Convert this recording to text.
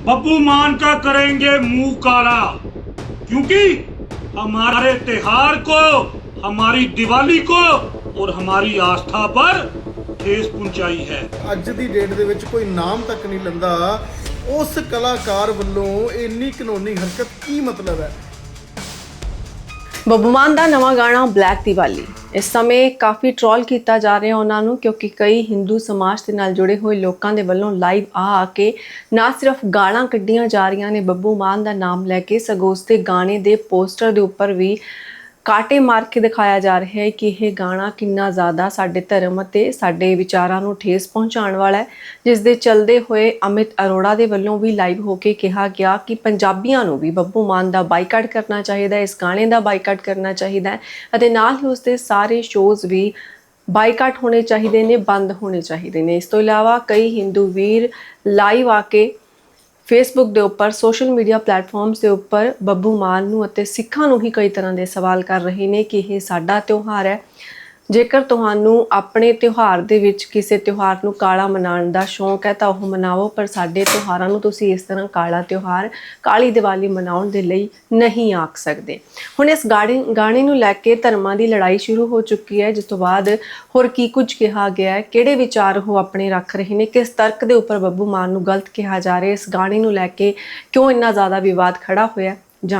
बब्बू मान का करेंगे मुंह काला क्योंकि हमारे त्योहार को हमारी दिवाली को और हमारी आस्था पर ठेस पहुंचाई है ਅੱਜ ਦੀ ਡੇਟ ਦੇ ਵਿੱਚ ਕੋਈ ਨਾਮ ਤੱਕ ਨਹੀਂ ਲੰਦਾ ਉਸ ਕਲਾਕਾਰ ਵੱਲੋਂ ਇੰਨੀ ਕਾਨੂੰਨੀ ਹਰਕਤ ਕੀ ਮਤਲਬ ਹੈ ਬੱਬੂ ਮਾਨ ਦਾ ਨਵਾਂ ਗਾਣਾ ਬਲੈਕ ਦੀਵਾਲੀ ਇਸ ਸਮੇਂ ਕਾਫੀ ਟ੍ਰੋਲ ਕੀਤਾ ਜਾ ਰਿਹਾ ਉਹਨਾਂ ਨੂੰ ਕਿਉਂਕਿ ਕਈ ਹਿੰਦੂ ਸਮਾਜ ਦੇ ਨਾਲ ਜੁੜੇ ਹੋਏ ਲੋਕਾਂ ਦੇ ਵੱਲੋਂ ਲਾਈਵ ਆ ਆ ਕੇ ਨਾ ਸਿਰਫ ਗਾਲਾਂ ਕੱਢੀਆਂ ਜਾ ਰਹੀਆਂ ਨੇ, ਬੱਬੂ ਮਾਨ ਦਾ ਨਾਮ ਲੈ ਕੇ ਸਗੋਂ ਉਸ ਦੇ ਗਾਣੇ ਦੇ ਪੋਸਟਰ ਦੇ ਉੱਪਰ ਵੀ ਕਾਟੇ ਮਾਰ ਕੇ ਦਿਖਾਇਆ ਜਾ ਰਿਹਾ ਹੈ ਕਿ ਇਹ ਗਾਣਾ ਕਿੰਨਾ ਜ਼ਿਆਦਾ ਸਾਡੇ ਧਰਮ ਅਤੇ ਸਾਡੇ ਵਿਚਾਰਾਂ ਨੂੰ ਠੇਸ ਪਹੁੰਚਾਉਣ ਵਾਲਾ ਹੈ ਜਿਸ ਦੇ ਚਲਦੇ ਹੋਏ ਅਮਿਤ ਅਰੋੜਾ ਦੇ ਵੱਲੋਂ ਵੀ ਲਾਈਵ ਹੋ ਕੇ ਕਿਹਾ ਗਿਆ ਕਿ ਪੰਜਾਬੀਆਂ ਨੂੰ ਵੀ ਬੱਬੂ ਮਾਨ ਦਾ ਬਾਈਕਾਟ ਕਰਨਾ ਚਾਹੀਦਾ ਹੈ, ਇਸ ਗਾਣੇ ਦਾ ਬਾਈਕਾਟ ਕਰਨਾ ਚਾਹੀਦਾ ਹੈ ਅਤੇ ਨਾਲ ਹੀ ਉਸ ਦੇ ਸਾਰੇ ਸ਼ੋਜ਼ ਵੀ ਬਾਈਕਾਟ ਹੋਣੇ ਚਾਹੀਦੇ ਨੇ, ਬੰਦ ਹੋਣੇ ਚਾਹੀਦੇ ਨੇ। ਇਸ ਤੋਂ ਇਲਾਵਾ ਕਈ ਹਿੰਦੂ ਵੀਰ ਲਾਈਵ ਆ ਕੇ ਫੇਸਬੁੱਕ ਦੇ ਉੱਪਰ ਸੋਸ਼ਲ ਮੀਡੀਆ ਪਲੇਟਫਾਰਮਸ ਦੇ ਉੱਪਰ ਬੱਬੂ ਮਾਨ ਨੂੰ ਅਤੇ ਸਿੱਖਾਂ ਨੂੰ ਹੀ ਕਈ ਤਰ੍ਹਾਂ ਦੇ ਸਵਾਲ ਕਰ ਰਹੇ ਨੇ ਕਿ ਇਹ ਸਾਡਾ ਤਿਉਹਾਰ ਹੈ। ਜੇਕਰ ਤੁਹਾਨੂੰ ਆਪਣੇ ਤਿਉਹਾਰ ਦੇ ਵਿੱਚ ਕਿਸੇ ਤਿਉਹਾਰ ਨੂੰ ਕਾਲਾ ਮਨਾਉਣ ਦਾ ਸ਼ੌਂਕ ਹੈ ਤਾਂ ਉਹ ਮਨਾਓ, ਪਰ ਸਾਡੇ ਤਿਉਹਾਰਾਂ ਨੂੰ ਤੁਸੀਂ ਇਸ ਤਰ੍ਹਾਂ ਕਾਲਾ ਤਿਉਹਾਰ, ਕਾਲੀ ਦੀਵਾਲੀ ਮਨਾਉਣ ਦੇ ਲਈ ਨਹੀਂ ਆਖ ਸਕਦੇ। ਹੁਣ ਇਸ ਗਾਣੇ ਗਾਣੇ ਨੂੰ ਲੈ ਕੇ ਧਰਮਾਂ ਦੀ ਲੜਾਈ ਸ਼ੁਰੂ ਹੋ ਚੁੱਕੀ ਹੈ, ਜਿਸ ਤੋਂ ਬਾਅਦ ਹੋਰ ਕੀ ਕੁਝ ਕਿਹਾ ਗਿਆ ਹੈ, ਕਿਹੜੇ ਵਿਚਾਰ ਉਹ ਆਪਣੇ ਰੱਖ ਰਹੇ ਨੇ, ਕਿਸ ਤਰਕ ਦੇ ਉੱਪਰ ਬੱਬੂ ਮਾਨ ਨੂੰ ਗਲਤ ਕਿਹਾ ਜਾ ਰਿਹਾ ਇਸ ਗਾਣੇ ਨੂੰ ਲੈ ਕੇ ਕਿਉਂ ਇੰਨਾ ਜ਼ਿਆਦਾ ਵਿਵਾਦ ਖੜਾ ਹੋਇਆ